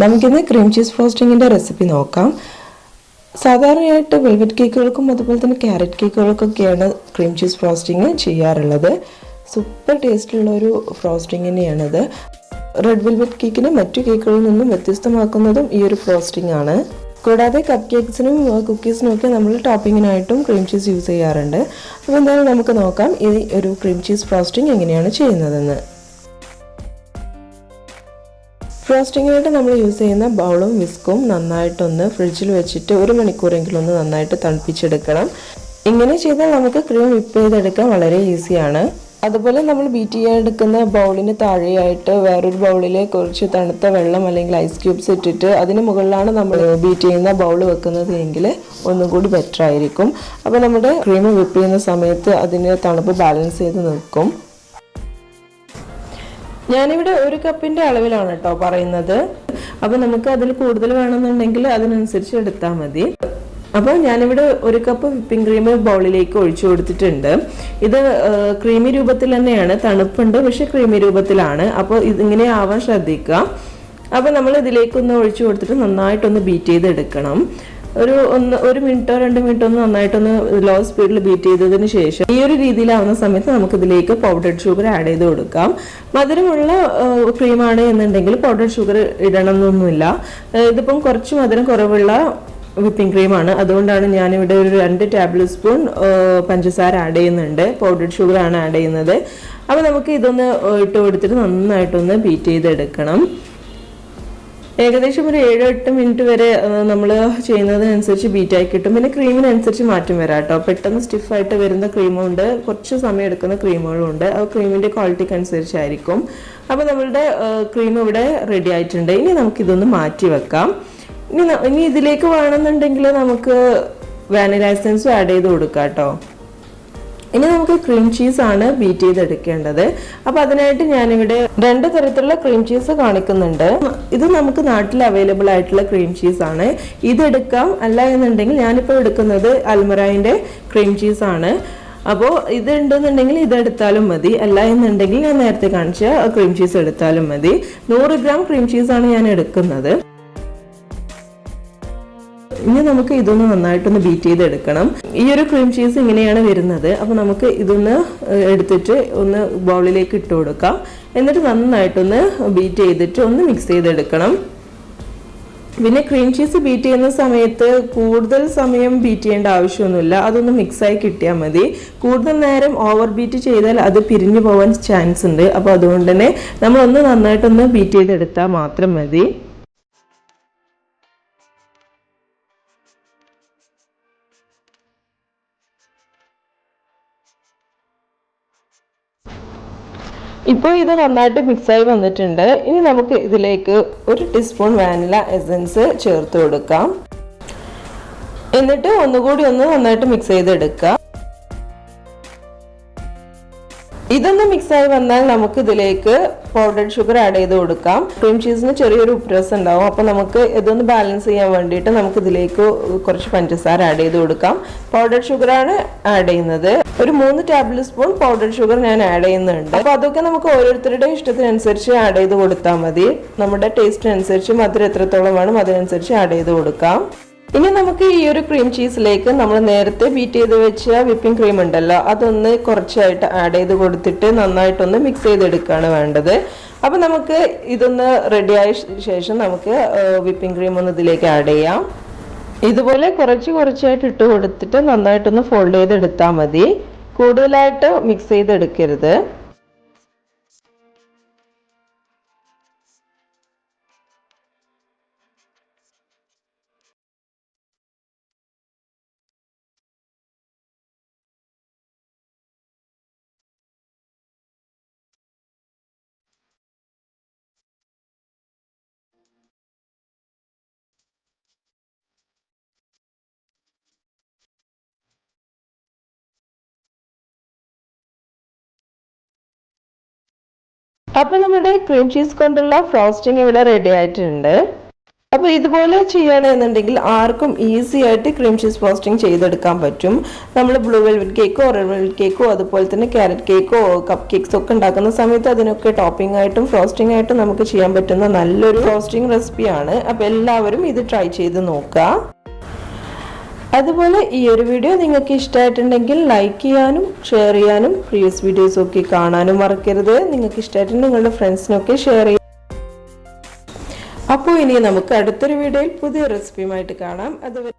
നമുക്കിന്ന് cream cheese ഫ്രോസ്റ്റിങ്ങിന്റെ recipe നോക്കാം. സാധാരണയായിട്ട് വെൽവെറ്റ് കേക്കുകൾക്കും അതുപോലെ തന്നെ ക്യാരറ്റ് കേക്കുകൾക്കൊക്കെയാണ് ക്രീം ചീസ് ഫ്രോസ്റ്റിങ് ചെയ്യാറുള്ളത്. സൂപ്പർ ടേസ്റ്റുള്ള ഒരു ഫ്രോസ്റ്റിംഗ് തന്നെയാണത്. റെഡ് വെൽവെറ്റ് കേക്കിനെ മറ്റു കേക്കുകളിൽ നിന്നും വ്യത്യസ്തമാക്കുന്നതും ഈ ഒരു ഫ്രോസ്റ്റിംഗ് ആണ്. കൂടാതെ കപ്പ് കേക്ക്സിനും കുക്കീസിനും ഒക്കെ നമ്മൾ ടോപ്പിങ്ങിനായിട്ടും ക്രീം ചീസ് യൂസ് ചെയ്യാറുണ്ട്. അപ്പോൾ എന്തായാലും നമുക്ക് നോക്കാം ഈ ഒരു ക്രീം ചീസ് ഫ്രോസ്റ്റിംഗ് എങ്ങനെയാണ് ചെയ്യുന്നതെന്ന്. ഫ്രോസ്റ്റിങ്ങിനായിട്ട് നമ്മൾ യൂസ് ചെയ്യുന്ന ബൗളും വിസ്കും നന്നായിട്ടൊന്ന് ഫ്രിഡ്ജിൽ വെച്ചിട്ട് ഒരു മണിക്കൂറെങ്കിലും ഒന്ന് നന്നായിട്ട് തണുപ്പിച്ചെടുക്കണം. ഇങ്ങനെ ചെയ്താൽ നമുക്ക് ക്രീം വിപ്പ് ചെയ്തെടുക്കാൻ വളരെ ഈസിയാണ്. അതുപോലെ നമ്മൾ ബീറ്റ് ചെയ്യാൻ ബൗളിന് താഴെയായിട്ട് വേറൊരു ബൗളിൽ കുറച്ച് തണുത്ത വെള്ളം അല്ലെങ്കിൽ ഐസ് ക്യൂബ്സ് ഇട്ടിട്ട് അതിന് മുകളിലാണ് നമ്മൾ ബീറ്റ് ചെയ്യുന്ന ബൗൾ വെക്കുന്നത് എങ്കിൽ ഒന്നും കൂടി ബെറ്റർ ആയിരിക്കും. അപ്പോൾ നമ്മുടെ ക്രീം വിപ്പ് ചെയ്യുന്ന സമയത്ത് അതിന് തണുപ്പ് ബാലൻസ് ചെയ്ത് നിൽക്കും. ഞാനിവിടെ ഒരു കപ്പിന്റെ അളവിലാണ് കേട്ടോ പറയുന്നത്. അപ്പൊ നമുക്ക് അതിൽ കൂടുതൽ വേണമെന്നുണ്ടെങ്കിൽ അതിനനുസരിച്ച് എടുത്താൽ മതി. അപ്പോൾ ഞാനിവിടെ ഒരു കപ്പ് വിപ്പിംഗ് ക്രീം ബൗളിലേക്ക് ഒഴിച്ചു കൊടുത്തിട്ടുണ്ട്. ഇത് ക്രീമി രൂപത്തിൽ തന്നെയാണ്. തണുപ്പുണ്ട് പക്ഷെ ക്രീമി രൂപത്തിലാണ്. അപ്പോൾ ഇതിങ്ങനെ ആവാൻ ശ്രദ്ധിക്കുക. അപ്പോൾ നമ്മൾ ഇതിലേക്കൊന്ന് ഒഴിച്ചു കൊടുത്തിട്ട് നന്നായിട്ടൊന്ന് ബീറ്റ് ചെയ്തെടുക്കണം. ഒരു ഒന്ന് ഒരു മിനിറ്റോ രണ്ട് മിനിറ്റോ ഒന്ന് നന്നായിട്ടൊന്ന് ലോ സ്പീഡിൽ ബീറ്റ് ചെയ്തതിന് ശേഷം ഈ ഒരു രീതിയിലാവുന്ന സമയത്ത് നമുക്ക് ഇതിലേക്ക് പൗഡർഡ് ഷുഗർ ആഡ് ചെയ്ത് കൊടുക്കാം. മധുരമുള്ള ക്രീമാണ് എന്നുണ്ടെങ്കിൽ പൗഡർഡ് ഷുഗർ ഇടണം എന്നൊന്നുമില്ല ഇതിപ്പം കുറച്ച് മധുരം കുറവുള്ള വിപ്പിംഗ് ക്രീമാണ് അതുകൊണ്ടാണ് ഞാനിവിടെ ഒരു രണ്ട് ടേബിൾ സ്പൂൺ പഞ്ചസാര ആഡ് ചെയ്യുന്നുണ്ട്. പൗഡർഡ് ഷുഗർ ആണ് ആഡ് ചെയ്യുന്നത്. അപ്പോൾ നമുക്ക് ഇതൊന്ന് ഇട്ട് കൊടുത്തിട്ട് നന്നായിട്ടൊന്ന് ബീറ്റ് ചെയ്തെടുക്കണം. ഏകദേശം ഒരു ഏഴോ എട്ട് മിനിറ്റ് വരെ നമ്മൾ ചെയ്യുന്നതിനനുസരിച്ച് ബീറ്റായി കിട്ടും. പിന്നെ ക്രീമിനനുസരിച്ച് മാറ്റം വരാം കേട്ടോ. പെട്ടെന്ന് സ്റ്റിഫായിട്ട് വരുന്ന ക്രീമുണ്ട്. കുറച്ച് സമയം എടുക്കുന്ന ക്രീമുകളും ഉണ്ട് അത് ക്രീമിന്റെ ക്വാളിറ്റിക്ക് അനുസരിച്ചായിരിക്കും. അപ്പോൾ നമ്മളുടെ ക്രീം ഇവിടെ റെഡി ആയിട്ടുണ്ട്. ഇനി നമുക്കിതൊന്ന് മാറ്റി വെക്കാം. ഇനി ഇനി ഇതിലേക്ക് വേണമെന്നുണ്ടെങ്കിൽ നമുക്ക് വാനില എസൻസും ആഡ് ചെയ്ത് കൊടുക്കാം കേട്ടോ. ഇനി നമുക്ക് ക്രീം ചീസ് ആണ് ബീറ്റ് ചെയ്തെടുക്കേണ്ടത്. അപ്പൊ അതിനായിട്ട് ഞാനിവിടെ രണ്ട് തരത്തിലുള്ള ക്രീം ചീസ് കാണിക്കുന്നുണ്ട്. ഇത് നമുക്ക് നാട്ടിൽ അവൈലബിൾ ആയിട്ടുള്ള ക്രീം ചീസ് ആണ്. ഇതെടുക്കാം അല്ല എന്നുണ്ടെങ്കിൽ ഞാനിപ്പോൾ എടുക്കുന്നത് അൽമറായിന്റെ ക്രീം ചീസ് ആണ്. അപ്പോൾ ഇത് ഉണ്ടെന്നുണ്ടെങ്കിൽ ഇത് എടുത്താലും മതി. അല്ല എന്നുണ്ടെങ്കിൽ ഞാൻ നേരത്തെ കാണിച്ച ക്രീം ചീസ് എടുത്താലും മതി. നൂറ് ഗ്രാം ക്രീം ചീസാണ് ഞാൻ എടുക്കുന്നത്. ഇനി നമുക്ക് ഇതൊന്ന് നന്നായിട്ടൊന്ന് ബീറ്റ് ചെയ്തെടുക്കണം. ഈ ഒരു ക്രീം ചീസ് ഇങ്ങനെയാണ് വരുന്നത്. അപ്പോൾ നമുക്ക് ഇതൊന്ന് എടുത്തിട്ട് ഒന്ന് ബൗളിലേക്ക് ഇട്ട് കൊടുക്കാം. എന്നിട്ട് നന്നായിട്ടൊന്ന് ബീറ്റ് ചെയ്തിട്ട് ഒന്ന് മിക്സ് ചെയ്തെടുക്കണം. പിന്നെ ക്രീം ചീസ് ബീറ്റ് ചെയ്യുന്ന സമയത്ത് കൂടുതൽ സമയം ബീറ്റ് ചെയ്യേണ്ട ആവശ്യമൊന്നുമില്ല. അതൊന്ന് മിക്സായി കിട്ടിയാൽ മതി. കൂടുതൽ നേരം ഓവർ ബീറ്റ് ചെയ്താൽ അത് പിരിഞ്ഞു പോകാൻ ചാൻസ് ഉണ്ട്. അപ്പോൾ അതുകൊണ്ട് തന്നെ നമ്മളൊന്ന് നന്നായിട്ടൊന്ന് ബീറ്റ് ചെയ്തെടുത്താൽ മാത്രം മതി. ഇപ്പോൾ ഇത് നന്നായിട്ട് മിക്സായി വന്നിട്ടുണ്ട്. ഇനി നമുക്ക് ഇതിലേക്ക് ഒരു ടീസ്പൂൺ വാനില എസൻസ് ചേർത്ത് കൊടുക്കാം. എന്നിട്ട് ഒന്നുകൂടി ഒന്ന് നന്നായിട്ട് മിക്സ് ചെയ്തെടുക്കാം. മിക്സായി വന്നാൽ നമുക്ക് ഇതിലേക്ക് പൗഡർഡ് ഷുഗർ ആഡ് ചെയ്ത് കൊടുക്കാം. ക്രീം ചീസിന് ചെറിയൊരു ഉപ്പ്രസം ഉണ്ടാവും. അപ്പോൾ നമുക്ക് ഇതൊന്ന് ബാലൻസ് ചെയ്യാൻ വേണ്ടിയിട്ട് നമുക്ക് ഇതിലേക്ക് കുറച്ച് പഞ്ചസാര ആഡ് ചെയ്ത് കൊടുക്കാം. പൗഡർഡ് ഷുഗർ ആണ് ആഡ് ചെയ്യുന്നത്. ഒരു മൂന്ന് ടേബിൾ സ്പൂൺ പൗഡർഡ് ഷുഗർ ഞാൻ ആഡ് ചെയ്യുന്നുണ്ട്. അപ്പോൾ അതൊക്കെ നമുക്ക് ഓരോരുത്തരുടെ ഇഷ്ടത്തിനനുസരിച്ച് ആഡ് ചെയ്ത് കൊടുത്താൽ മതി. നമ്മുടെ ടേസ്റ്റിനനുസരിച്ച് മധുരം എത്രത്തോളം വേണം അതിനനുസരിച്ച് ആഡ് ചെയ്ത് കൊടുക്കാം. ഇനി നമുക്ക് ഈ ഒരു ക്രീം ചീസിലേക്ക് നമ്മൾ നേരത്തെ ബീറ്റ് ചെയ്ത് വെച്ച വിപ്പിംഗ് ക്രീം ഉണ്ടല്ലോ അതൊന്ന് കുറച്ചായിട്ട് ആഡ് ചെയ്ത് കൊടുത്തിട്ട് നന്നായിട്ടൊന്ന് മിക്സ് ചെയ്തെടുക്കുകയാണ് വേണ്ടത്. അപ്പം നമുക്ക് ഇതൊന്ന് റെഡിയായ ശേഷം നമുക്ക് വിപ്പിംഗ് ക്രീം ഒന്ന് ഇതിലേക്ക് ആഡ് ചെയ്യാം. ഇതുപോലെ കുറച്ച് കുറച്ചായിട്ട് ഇട്ട് കൊടുത്തിട്ട് നന്നായിട്ടൊന്ന് ഫോൾഡ് ചെയ്തെടുത്താൽ മതി. കൂടുതലായിട്ട് മിക്സ് ചെയ്തെടുക്കരുത്. അപ്പോൾ നമ്മുടെ ക്രീം ചീസ് കൊണ്ടുള്ള ഫ്രോസ്റ്റിംഗ് ഇവിടെ റെഡി ആയിട്ടുണ്ട്. അപ്പോൾ ഇതുപോലെ ചെയ്യണമെന്നുണ്ടെങ്കിൽ ആർക്കും ഈസി ആയിട്ട് ക്രീം ചീസ് ഫ്രോസ്റ്റിംഗ് ചെയ്തെടുക്കാൻ പറ്റും. നമ്മൾ ബ്ലൂ വെൽവെറ്റ് കേക്കോ റെഡ് വെൽവെറ്റ് കേക്കോ അതുപോലെ തന്നെ ക്യാരറ്റ് കേക്കോ കപ്പ് കേക്ക്സ് ഒക്കെ ഉണ്ടാക്കുന്ന സമയത്ത് അതിനൊക്കെ ടോപ്പിംഗ് ആയിട്ടും ഫ്രോസ്റ്റിംഗ് ആയിട്ടും നമുക്ക് ചെയ്യാൻ പറ്റുന്ന നല്ലൊരു ഫ്രോസ്റ്റിംഗ് റെസിപ്പിയാണ് അപ്പൊ എല്ലാവരും ഇത് ട്രൈ ചെയ്ത് നോക്കുക. അതുപോലെ ഈ ഒരു വീഡിയോ നിങ്ങൾക്ക് ഇഷ്ടമായിട്ടുണ്ടെങ്കിൽ ലൈക്ക് ചെയ്യാനും ഷെയർ ചെയ്യാനും പ്രീവിയസ് വീഡിയോസ് ഒക്കെ കാണാനും മറക്കരുത്. നിങ്ങൾക്ക് ഇഷ്ടമായിട്ടുണ്ടെങ്കിൽ നിങ്ങളുടെ ഫ്രണ്ട്സിനൊക്കെ ഷെയർ ചെയ്യാം. അപ്പോൾ ഇനി നമുക്ക് അടുത്തൊരു വീഡിയോയിൽ പുതിയ റെസിപ്പിയുമായിട്ട് കാണാം. അതുവരെ